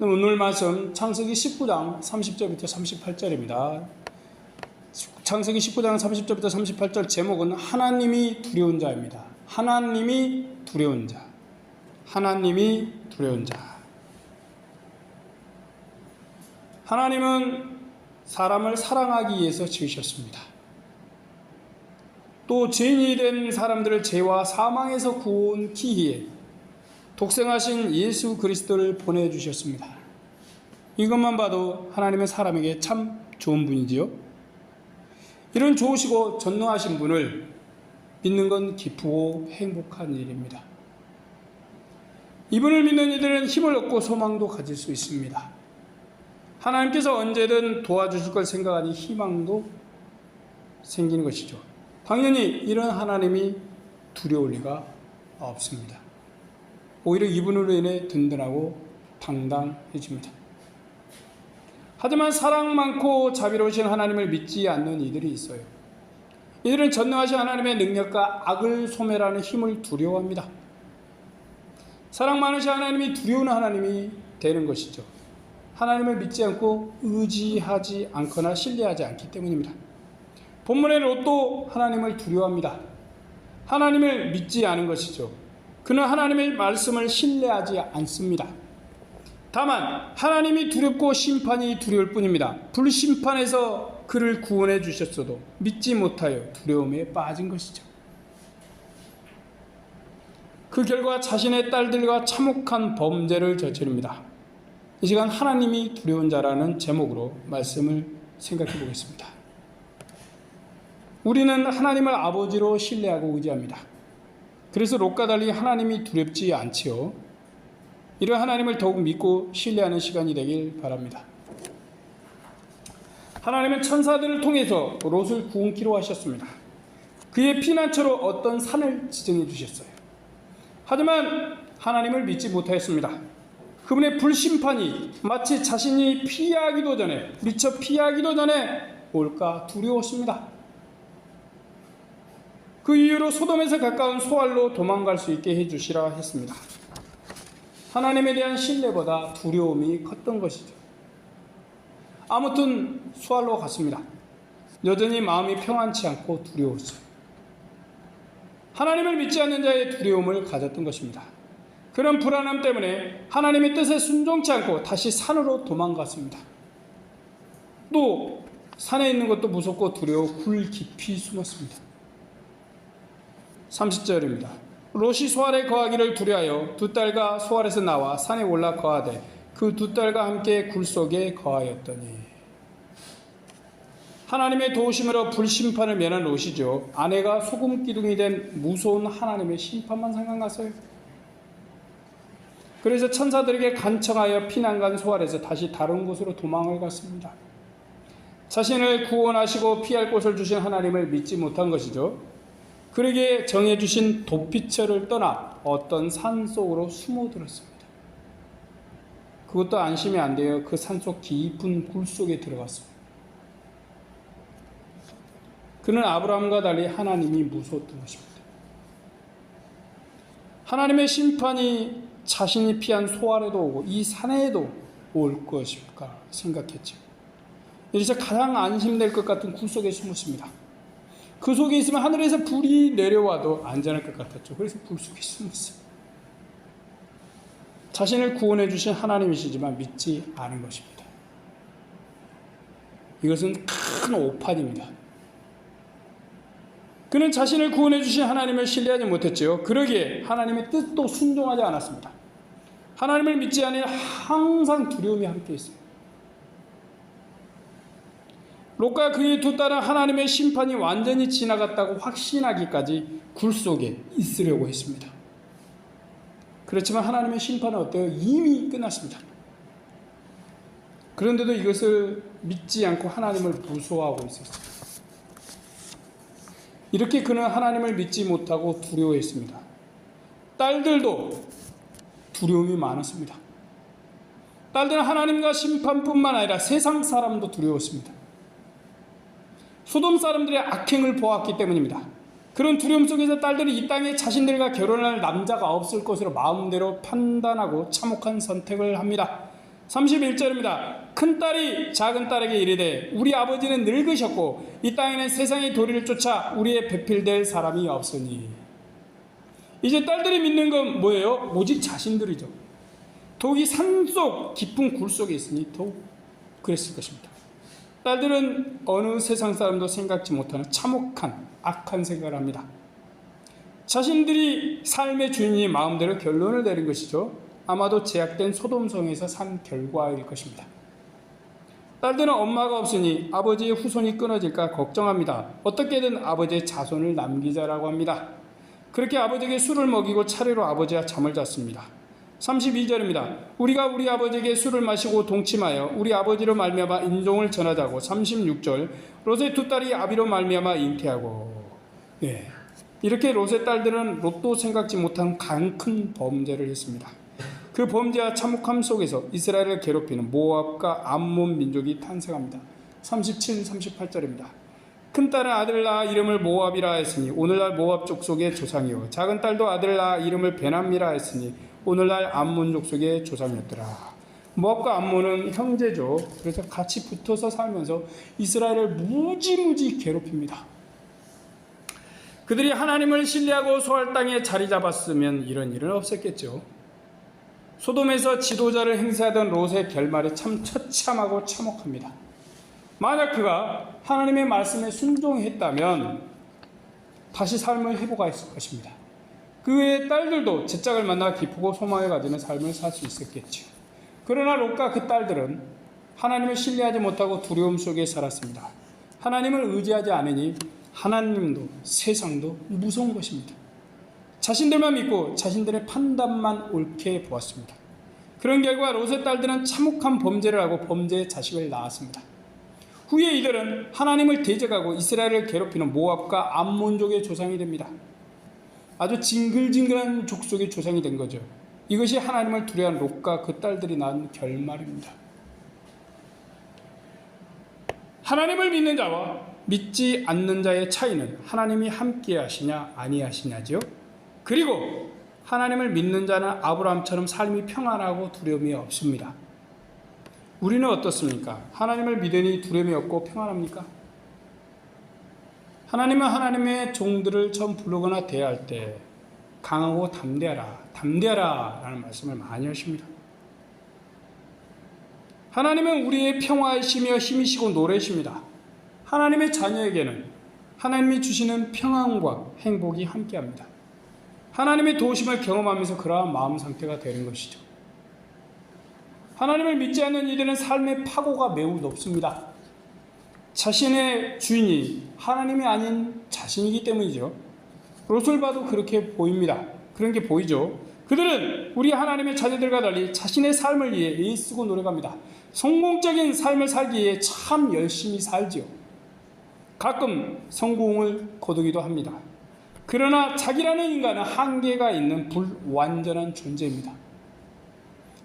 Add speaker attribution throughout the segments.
Speaker 1: 오늘 말씀 창세기 19장 30절부터 38절입니다. 창세기 19장 30절부터 38절 제목은 하나님이 두려운 자입니다. 하나님이 두려운 자. 하나님이 두려운 자. 하나님은 사람을 사랑하기 위해서 지으셨습니다. 또 죄인이 된 사람들을 죄와 사망에서 구원 기희에 독생하신 예수 그리스도를 보내주셨습니다. 이것만 봐도 하나님은 사람에게 참 좋은 분이지요. 이런 좋으시고 전능하신 분을 믿는 건 기쁘고 행복한 일입니다. 이분을 믿는 이들은 힘을 얻고 소망도 가질 수 있습니다. 하나님께서 언제든 도와주실 걸 생각하니 희망도 생기는 것이죠. 당연히 이런 하나님이 두려울 리가 없습니다. 오히려 이분으로 인해 든든하고 당당해집니다. 하지만 사랑 많고 자비로우신 하나님을 믿지 않는 이들이 있어요. 이들은 전능하신 하나님의 능력과 악을 소멸하는 힘을 두려워합니다. 사랑 많으신 하나님이 두려운 하나님이 되는 것이죠. 하나님을 믿지 않고 의지하지 않거나 신뢰하지 않기 때문입니다. 본문의 롯도 하나님을 두려워합니다. 하나님을 믿지 않은 것이죠. 그는 하나님의 말씀을 신뢰하지 않습니다. 다만 하나님이 두렵고 심판이 두려울 뿐입니다. 불심판에서 그를 구원해 주셨어도 믿지 못하여 두려움에 빠진 것이죠. 그 결과 자신의 딸들과 참혹한 범죄를 저지릅니다. 이 시간 하나님이 두려운 자라는 제목으로 말씀을 생각해 보겠습니다. 우리는 하나님을 아버지로 신뢰하고 의지합니다. 그래서 롯과 달리 하나님이 두렵지 않지요. 이런 하나님을 더욱 믿고 신뢰하는 시간이 되길 바랍니다. 하나님은 천사들을 통해서 롯을 구원키로 하셨습니다. 그의 피난처로 어떤 산을 지정해 주셨어요. 하지만 하나님을 믿지 못하였습니다. 그분의 불심판이 마치 자신이 피하기도 전에 미처 피하기도 전에 올까 두려웠습니다. 그 이후로 소돔에서 가까운 소알로 도망갈 수 있게 해주시라 했습니다. 하나님에 대한 신뢰보다 두려움이 컸던 것이죠. 아무튼 수알로 갔습니다. 여전히 마음이 평안치 않고 두려웠어요. 하나님을 믿지 않는 자의 두려움을 가졌던 것입니다. 그런 불안함 때문에 하나님의 뜻에 순종치 않고 다시 산으로 도망갔습니다. 또 산에 있는 것도 무섭고 두려워 굴 깊이 숨었습니다. 30절입니다. 롯이 소알에 거하기를 두려하여 두 딸과 소알에서 나와 산에 올라 거하되 그 두 딸과 함께 굴 속에 거하였더니 하나님의 도우심으로 불심판을 면한 롯이죠. 아내가 소금 기둥이 된 무서운 하나님의 심판만 생각났어요. 그래서 천사들에게 간청하여 피난간 소알에서 다시 다른 곳으로 도망을 갔습니다. 자신을 구원하시고 피할 곳을 주신 하나님을 믿지 못한 것이죠. 그에게 정해주신 도피처를 떠나 어떤 산 속으로 숨어들었습니다. 그것도 안심이 안 돼요. 그 산속 깊은 굴 속에 들어갔습니다. 그는 아브라함과 달리 하나님이 무서웠던 것입니다. 하나님의 심판이 자신이 피한 소알에도 오고 이 산에도 올 것일까 생각했죠. 이래서 가장 안심될 것 같은 굴 속에 숨었습니다. 그 속에 있으면 하늘에서 불이 내려와도 안전할 것 같았죠. 그래서 불 속에 숨었어요. 자신을 구원해 주신 하나님이시지만 믿지 않은 것입니다. 이것은 큰 오판입니다. 그는 자신을 구원해 주신 하나님을 신뢰하지 못했지요. 그러기에 하나님의 뜻도 순종하지 않았습니다. 하나님을 믿지 않으 항상 두려움이 함께 있습니다. 롯과 그의 두 딸은 하나님의 심판이 완전히 지나갔다고 확신하기까지 굴 속에 있으려고 했습니다. 그렇지만 하나님의 심판은 어때요? 이미 끝났습니다. 그런데도 이것을 믿지 않고 하나님을 무서워하고 있었어요. 이렇게 그는 하나님을 믿지 못하고 두려워했습니다. 딸들도 두려움이 많았습니다. 딸들은 하나님과 심판뿐만 아니라 세상 사람도 두려웠습니다. 소돔 사람들의 악행을 보았기 때문입니다. 그런 두려움 속에서 딸들이 이 땅에 자신들과 결혼할 남자가 없을 것으로 마음대로 판단하고 참혹한 선택을 합니다. 31절입니다. 큰 딸이 작은 딸에게 이르되 우리 아버지는 늙으셨고 이 땅에는 세상의 도리를 쫓아 우리의 배필될 사람이 없으니 이제 딸들이 믿는 건 뭐예요? 오직 자신들이죠. 더욱이 산속 깊은 굴 속에 있으니 더욱 그랬을 것입니다. 딸들은 어느 세상 사람도 생각지 못하는 참혹한 악한 생각을 합니다. 자신들이 삶의 주인이 마음대로 결론을 내린 것이죠. 아마도 제약된 소돔성에서 산 결과일 것입니다. 딸들은 엄마가 없으니 아버지의 후손이 끊어질까 걱정합니다. 어떻게든 아버지의 자손을 남기자라고 합니다. 그렇게 아버지에게 술을 먹이고 차례로 아버지와 잠을 잤습니다. 32절입니다. 우리가 우리 아버지에게 술을 마시고 동침하여 우리 아버지로 말미암아 인종을 전하자고 36절 롯의 두 딸이 아비로 말미암아 잉태하고 네. 이렇게 롯의 딸들은 롯도 생각지 못한 강큰 범죄를 했습니다. 그 범죄와 참혹함 속에서 이스라엘을 괴롭히는 모압과 암몬 민족이 탄생합니다. 37, 38절입니다. 큰 딸은 아들 낳아 이름을 모압이라 했으니 오늘날 모압 족속의 조상이요 작은 딸도 아들 낳아 이름을 베남이라 했으니 오늘날 암몬 족 속의 조상이었더라. 모압과 암몬은 형제죠. 그래서 같이 붙어서 살면서 이스라엘을 무지무지 괴롭힙니다. 그들이 하나님을 신뢰하고 소할 땅에 자리 잡았으면 이런 일은 없었겠죠. 소돔에서 지도자를 행세하던 롯의 결말이 참 처참하고 참혹합니다. 만약 그가 하나님의 말씀에 순종했다면 다시 삶을 회복했을 것입니다. 그 외의 딸들도 제 짝을 만나 기쁘고 소망을 가지는 삶을 살 수 있었겠죠. 그러나 롯과 그 딸들은 하나님을 신뢰하지 못하고 두려움 속에 살았습니다. 하나님을 의지하지 않으니 하나님도 세상도 무서운 것입니다. 자신들만 믿고 자신들의 판단만 옳게 보았습니다. 그런 결과 롯의 딸들은 참혹한 범죄를 하고 범죄의 자식을 낳았습니다. 후에 이들은 하나님을 대적하고 이스라엘을 괴롭히는 모압과 암몬족의 조상이 됩니다. 아주 징글징글한 족속의 조상이 된 거죠. 이것이 하나님을 두려워한 롯과 그 딸들이 낳은 결말입니다. 하나님을 믿는 자와 믿지 않는 자의 차이는 하나님이 함께 하시냐 아니하시냐지요. 그리고 하나님을 믿는 자는 아브라함처럼 삶이 평안하고 두려움이 없습니다. 우리는 어떻습니까? 하나님을 믿으니 두려움이 없고 평안합니까? 하나님은 하나님의 종들을 처음 부르거나 대할 때 강하고 담대하라, 담대하라 라는 말씀을 많이 하십니다. 하나님은 우리의 평화이시며 힘이시고 노래십니다. 하나님의 자녀에게는 하나님이 주시는 평안과 행복이 함께합니다. 하나님의 도우심을 경험하면서 그러한 마음 상태가 되는 것이죠. 하나님을 믿지 않는 이들은 삶의 파고가 매우 높습니다. 자신의 주인이 하나님이 아닌 자신이기 때문이죠. 롯을 봐도 그렇게 보입니다. 그런 게 보이죠. 그들은 우리 하나님의 자녀들과 달리 자신의 삶을 위해 애쓰고 노력합니다. 성공적인 삶을 살기 위해 참 열심히 살지요. 가끔 성공을 거두기도 합니다. 그러나 자기라는 인간은 한계가 있는 불완전한 존재입니다.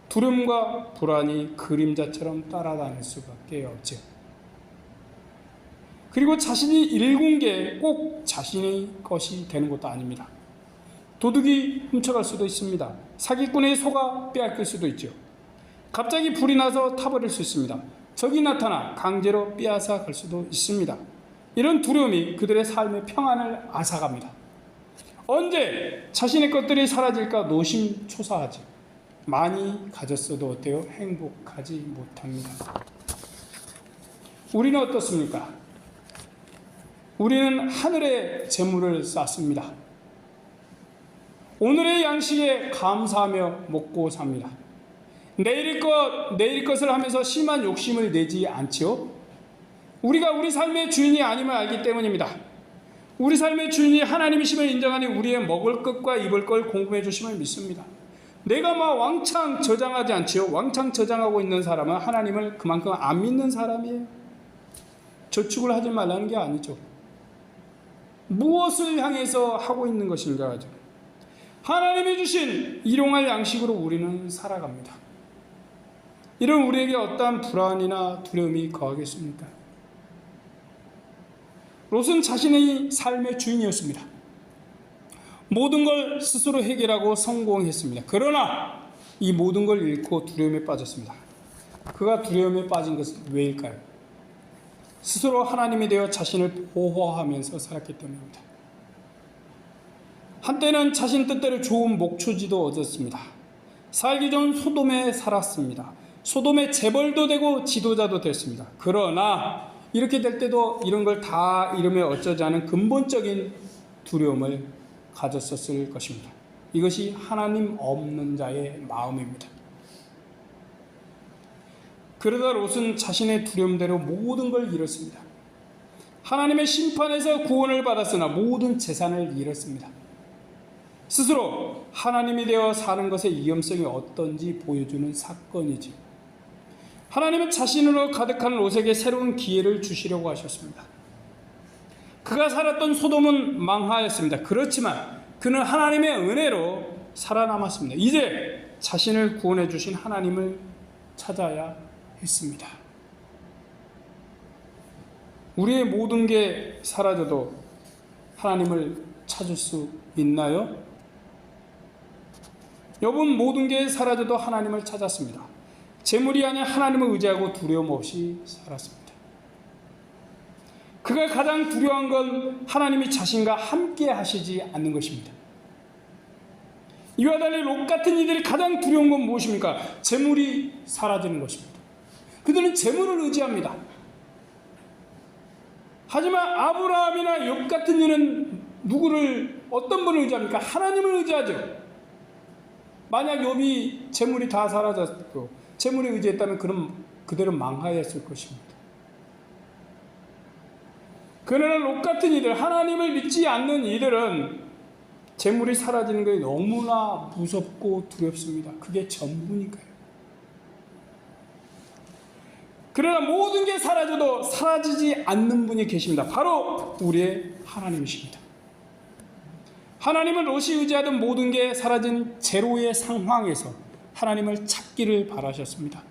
Speaker 1: 두려움과 불안이 그림자처럼 따라다닐 수밖에 없죠. 그리고 자신이 일군 게 꼭 자신의 것이 되는 것도 아닙니다. 도둑이 훔쳐갈 수도 있습니다. 사기꾼의 소가 빼앗길 수도 있죠. 갑자기 불이 나서 타버릴 수 있습니다. 적이 나타나 강제로 빼앗아 갈 수도 있습니다. 이런 두려움이 그들의 삶의 평안을 앗아갑니다. 언제 자신의 것들이 사라질까 노심초사하지. 많이 가졌어도 어때요? 행복하지 못합니다. 우리는 어떻습니까? 우리는 하늘의 재물을 쌓습니다. 오늘의 양식에 감사하며 먹고 삽니다. 내일 것, 내일 것을 하면서 심한 욕심을 내지 않지요? 우리가 우리 삶의 주인이 아님을 알기 때문입니다. 우리 삶의 주인이 하나님이심을 인정하니 우리의 먹을 것과 입을 걸 공급해 주심을 믿습니다. 내가 막 왕창 저장하지 않지요? 왕창 저장하고 있는 사람은 하나님을 그만큼 안 믿는 사람이에요. 저축을 하지 말라는 게 아니죠. 무엇을 향해서 하고 있는 것인가. 하나님이 주신 일용할 양식으로 우리는 살아갑니다. 이런 우리에게 어떠한 불안이나 두려움이 거하겠습니까? 롯은 자신의 삶의 주인이었습니다. 모든 걸 스스로 해결하고 성공했습니다. 그러나 이 모든 걸 잃고 두려움에 빠졌습니다. 그가 두려움에 빠진 것은 왜일까요? 스스로 하나님이 되어 자신을 보호하면서 살았기 때문입니다. 한때는 자신 뜻대로 좋은 목초지도 얻었습니다. 살기 좋은 소돔에 살았습니다. 소돔의 재벌도 되고 지도자도 됐습니다. 그러나 이렇게 될 때도 이런 걸다 어쩌지 않은 근본적인 두려움을 가졌었을 것입니다. 이것이 하나님 없는 자의 마음입니다. 그러다 롯은 자신의 두려움대로 모든 걸 잃었습니다. 하나님의 심판에서 구원을 받았으나 모든 재산을 잃었습니다. 스스로 하나님이 되어 사는 것의 위험성이 어떤지 보여주는 사건이지. 하나님은 자신으로 가득한 롯에게 새로운 기회를 주시려고 하셨습니다. 그가 살았던 소돔은 망하였습니다. 그렇지만 그는 하나님의 은혜로 살아남았습니다. 이제 자신을 구원해 주신 하나님을 찾아야 했습니다. 우리의 모든 게 사라져도 하나님을 찾을 수 있나요? 여분 모든 게 사라져도 하나님을 찾았습니다. 재물이 아닌 하나님을 의지하고 두려움 없이 살았습니다. 그가 가장 두려운 건 하나님이 자신과 함께 하시지 않는 것입니다. 이와 달리 롯 같은 이들이 가장 두려운 건 무엇입니까? 재물이 사라지는 것입니다. 그들은 재물을 의지합니다. 하지만 아브라함이나 욥 같은 이는 누구를 어떤 분을 의지합니까? 하나님을 의지하죠. 만약 욥이 재물이 다 사라졌고 재물에 의지했다면 그럼 그들은 망하였을 것입니다. 그러나 롯 같은 이들, 하나님을 믿지 않는 이들은 재물이 사라지는 것이 너무나 무섭고 두렵습니다. 그게 전부니까요. 그러나 모든 게 사라져도 사라지지 않는 분이 계십니다. 바로 우리의 하나님이십니다. 하나님은 롯이 의지하던 모든 게 사라진 제로의 상황에서 하나님을 찾기를 바라셨습니다.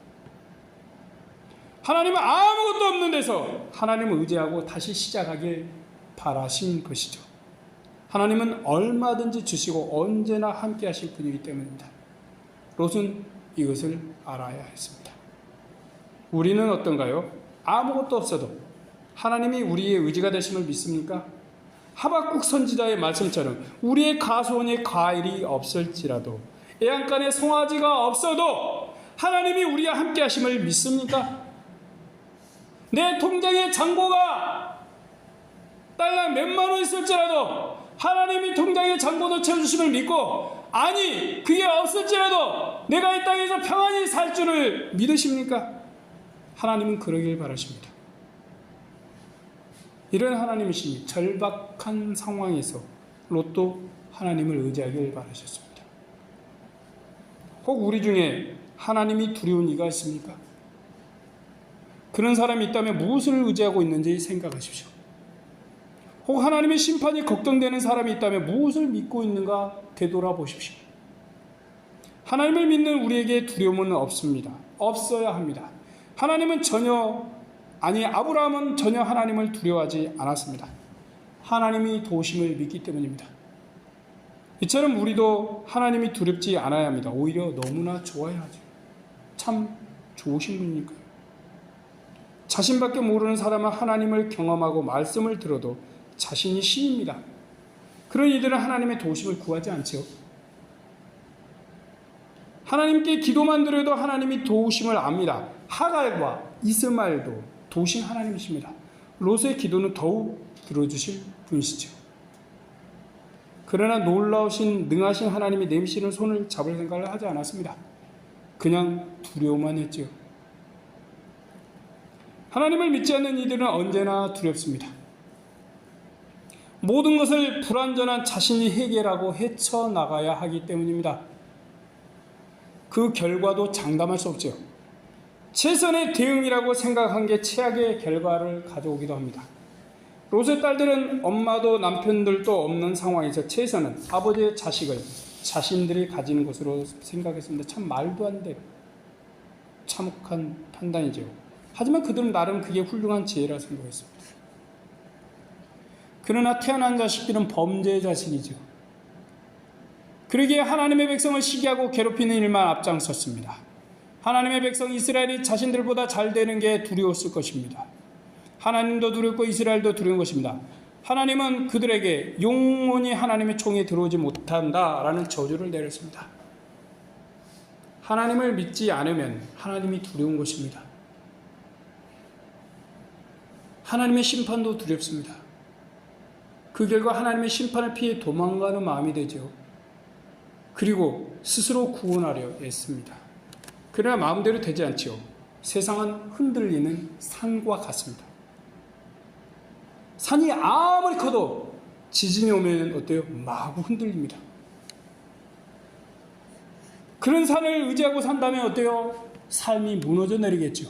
Speaker 1: 하나님은 아무것도 없는 데서 하나님을 의지하고 다시 시작하길 바라신 것이죠. 하나님은 얼마든지 주시고 언제나 함께 하실 분이기 때문입니다. 롯은 이것을 알아야 했습니다. 우리는 어떤가요? 아무것도 없어도 하나님이 우리의 의지가 되심을 믿습니까? 하박국 선지자의 말씀처럼 우리의 가소원의 과일이 없을지라도 애양간에 송아지가 없어도 하나님이 우리와 함께 하심을 믿습니까? 내 통장에 잔고가 딸랑 몇만 원 있을지라도 하나님이 통장에 잔고도 채워주심을 믿고 아니 그게 없을지라도 내가 이 땅에서 평안히 살 줄을 믿으십니까? 하나님은 그러길 바라십니다. 이런 하나님이시니 절박한 상황에서 롯도 하나님을 의지하길 바라셨습니다. 혹 우리 중에 하나님이 두려운 이가 있습니까? 그런 사람이 있다면 무엇을 의지하고 있는지 생각하십시오. 혹 하나님의 심판이 걱정되는 사람이 있다면 무엇을 믿고 있는가 되돌아보십시오. 하나님을 믿는 우리에게 두려움은 없습니다. 없어야 합니다. 하나님은 전혀 아니 아브라함은 전혀 하나님을 두려워하지 않았습니다. 하나님이 도심을 믿기 때문입니다. 이처럼 우리도 하나님이 두렵지 않아야 합니다. 오히려 너무나 좋아야 하죠. 참 좋으신 분이니까요. 자신밖에 모르는 사람은 하나님을 경험하고 말씀을 들어도 자신이 신입니다. 그런 이들은 하나님의 도심을 구하지 않죠. 하나님께 기도만 드려도 하나님이 도우심을 압니다. 하갈과 이스마엘도 도우신 하나님이십니다. 롯의 기도는 더욱 들어주실 분이시죠. 그러나 놀라우신 능하신 하나님이 내미시는 손을 잡을 생각을 하지 않았습니다. 그냥 두려워만 했죠. 하나님을 믿지 않는 이들은 언제나 두렵습니다. 모든 것을 불완전한 자신이 해결하고 헤쳐나가야 하기 때문입니다. 그 결과도 장담할 수 없죠. 최선의 대응이라고 생각한 게 최악의 결과를 가져오기도 합니다. 롯의 딸들은 엄마도 남편들도 없는 상황에서 최선은 아버지의 자식을 자신들이 가지는 것으로 생각했습니다. 참 말도 안 돼. 참혹한 판단이죠. 하지만 그들은 나름 그게 훌륭한 지혜라 생각했습니다. 그러나 태어난 자식들은 범죄의 자식이죠. 그러기에 하나님의 백성을 시기하고 괴롭히는 일만 앞장섰습니다. 하나님의 백성 이스라엘이 자신들보다 잘 되는 게 두려웠을 것입니다. 하나님도 두렵고 이스라엘도 두려운 것입니다. 하나님은 그들에게 영원히 하나님의 총에 들어오지 못한다라는 저주를 내렸습니다. 하나님을 믿지 않으면 하나님이 두려운 것입니다. 하나님의 심판도 두렵습니다. 그 결과 하나님의 심판을 피해 도망가는 마음이 되죠. 그리고 스스로 구원하려 애씁니다. 그러나 마음대로 되지 않지요. 세상은 흔들리는 산과 같습니다. 산이 아무리 커도 지진이 오면 어때요? 마구 흔들립니다. 그런 산을 의지하고 산다면 어때요? 삶이 무너져 내리겠죠.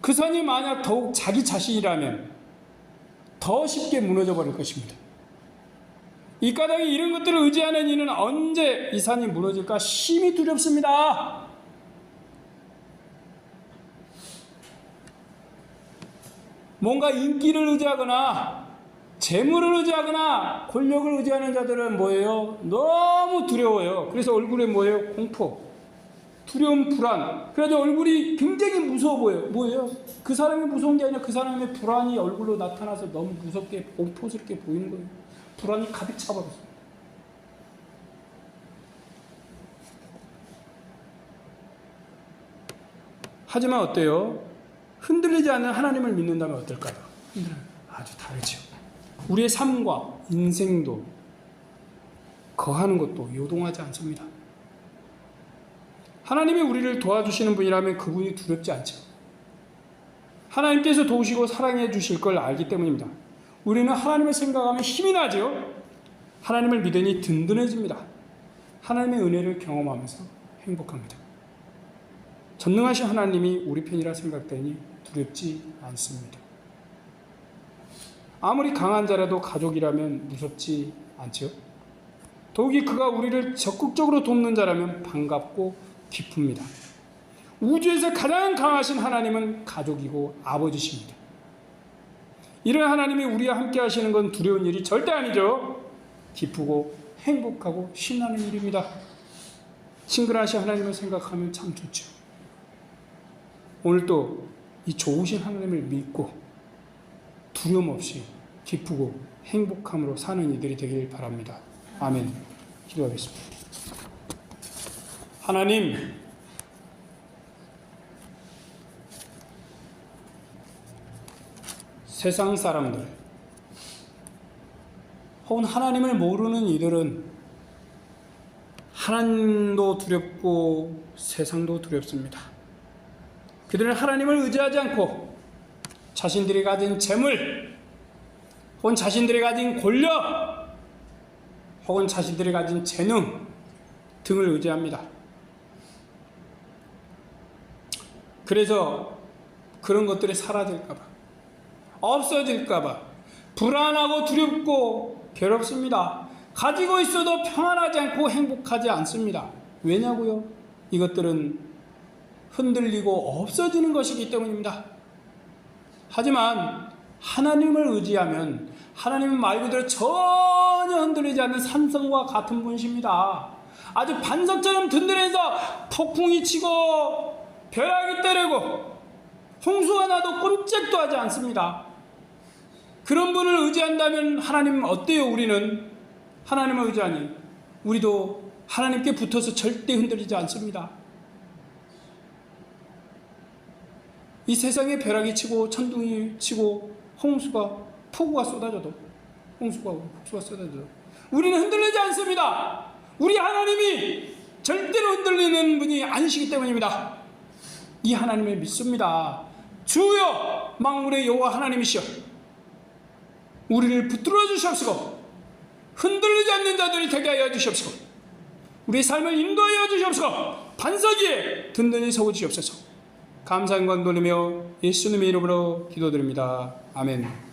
Speaker 1: 그 산이 만약 더욱 자기 자신이라면 더 쉽게 무너져 버릴 것입니다. 이 까닭에 이런 것들을 의지하는 이는 언제 이 산이 무너질까 심히 두렵습니다. 뭔가 인기를 의지하거나 재물을 의지하거나 권력을 의지하는 자들은 뭐예요? 너무 두려워요. 그래서 얼굴에 뭐예요? 공포, 두려움, 불안. 그래서 얼굴이 굉장히 무서워 보여요. 뭐예요? 그 사람이 무서운 게 아니라 그 사람의 불안이 얼굴로 나타나서 너무 무섭게 공포스럽게 보이는 거예요. 불안이 가득 차버렸어요. 하지만 어때요? 흔들리지 않는 하나님을 믿는다면 어떨까요? 아주 다르죠. 우리의 삶과 인생도 거하는 것도 요동하지 않습니다. 하나님이 우리를 도와주시는 분이라면 그분이 두렵지 않죠. 하나님께서 도우시고 사랑해 주실 걸 알기 때문입니다. 우리는 하나님을 생각하면 힘이 나죠. 하나님을 믿으니 든든해집니다. 하나님의 은혜를 경험하면서 행복합니다. 전능하신 하나님이 우리 편이라 생각되니 두렵지 않습니다. 아무리 강한 자라도 가족이라면 무섭지 않죠. 더욱이 그가 우리를 적극적으로 돕는 자라면 반갑고 기쁩니다. 우주에서 가장 강하신 하나님은 가족이고 아버지십니다. 이런 하나님이 우리와 함께 하시는 건 두려운 일이 절대 아니죠. 기쁘고 행복하고 신나는 일입니다. 친근하신 하나님을 생각하면 참 좋죠. 오늘도 이 좋으신 하나님을 믿고 두려움 없이 기쁘고 행복함으로 사는 이들이 되길 바랍니다. 아멘. 기도하겠습니다. 하나님, 세상 사람들, 혹은 하나님을 모르는 이들은 하나님도 두렵고 세상도 두렵습니다. 그들은 하나님을 의지하지 않고 자신들이 가진 재물, 혹은 자신들이 가진 권력, 혹은 자신들이 가진 재능 등을 의지합니다. 그래서 그런 것들이 사라질까봐, 없어질까봐, 불안하고 두렵고 괴롭습니다. 가지고 있어도 평안하지 않고 행복하지 않습니다. 왜냐고요? 이것들은 흔들리고 없어지는 것이기 때문입니다. 하지만 하나님을 의지하면 하나님은 말 그대로 전혀 흔들리지 않는 산성과 같은 분이십니다. 아주 반석처럼 든든해서 폭풍이 치고 벼락이 때리고 홍수가 나도 꼼짝도 하지 않습니다. 그런 분을 의지한다면 하나님 어때요? 우리는 하나님을 의지하니 우리도 하나님께 붙어서 절대 흔들리지 않습니다. 이 세상에 벼락이 치고 천둥이 치고 홍수가 폭우가 쏟아져도 홍수가 폭수가 쏟아져도 우리는 흔들리지 않습니다. 우리 하나님이 절대로 흔들리는 분이 아니시기 때문입니다. 이 하나님을 믿습니다. 주여 만물의 여호와 하나님이시여 우리를 붙들어 주시옵시고 흔들리지 않는 자들이 되게 하여 주시옵시고 우리 삶을 인도하여 주시옵시고 반석 위에 든든히 서고 주시옵소서. 감사 영광 돌리며 예수님의 이름으로 기도드립니다. 아멘